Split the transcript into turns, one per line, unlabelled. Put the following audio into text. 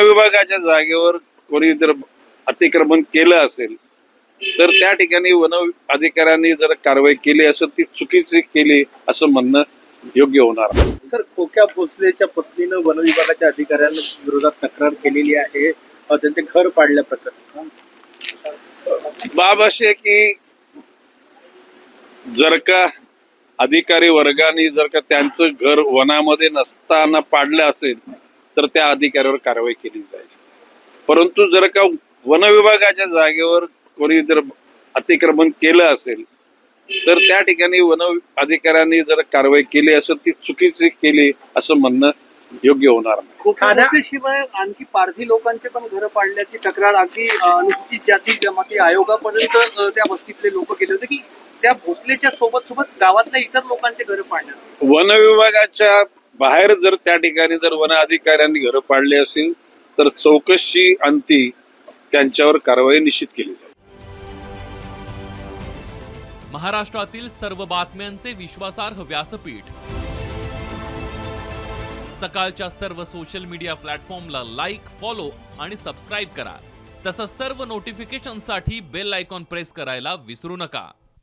विभागाच्या जागेवर कोणी जर अतिक्रमण केलं असेल तर त्या ठिकाणी वन अधिकाऱ्यांनी जर कारवाई केली असेल ती चुकीची केली असं म्हणणं योग्य होणार.
सर खोक्या भोसलेच्या पत्नीनं वन विभागाच्या अधिकाऱ्यांना विरोधात तक्रार केलेली आहे त्यांचे घर पाडल्या प्रकरणी
बाब अशी आहे की जर का अधिकारी वर्गाने जर का त्यांचं घर वनामध्ये नसताना पाडलं असेल तर त्या अधिकाऱ्यावर कारवाई केली जाईल. परंतु जर का वन विभागाच्या जागेवर कोणी जर अतिक्रमण केलं असेल तर त्या ठिकाणी वन अधिकाऱ्यांनी जर कारवाई केली असेल ती चुकीची केली असं म्हणणं योग्य होणार नाही.
शिवाय आणखी पारधी लोकांचे पण घरं पाडल्याची तक्रार अगदी अनुसूचित जाती जमाती आयोगापर्यंत त्या वस्तीतले लोक गेले होते की त्या भोसलेच्या सोबत सोबत गावातल्या इतर लोकांचे घरं पाडण्यात
वन विभागाच्या बाहेर जर त्या ठिकाणी जर वन अधिकाऱ्यांनी घरं पाडली असेल तर चौकशी अंती त्यांच्यावर कारवाई निश्चित केली जाईल.
महाराष्ट्रातील सर्व बातम्यांचे विश्वासार्ह व्यासपीठ. सकाळच्या सर्व सोशल मीडिया प्लॅटफॉर्मला लाईक फॉलो आणि सबस्क्राईब करा. तसंच सर्व नोटिफिकेशनसाठी बेल आयकॉन प्रेस करायला विसरू नका.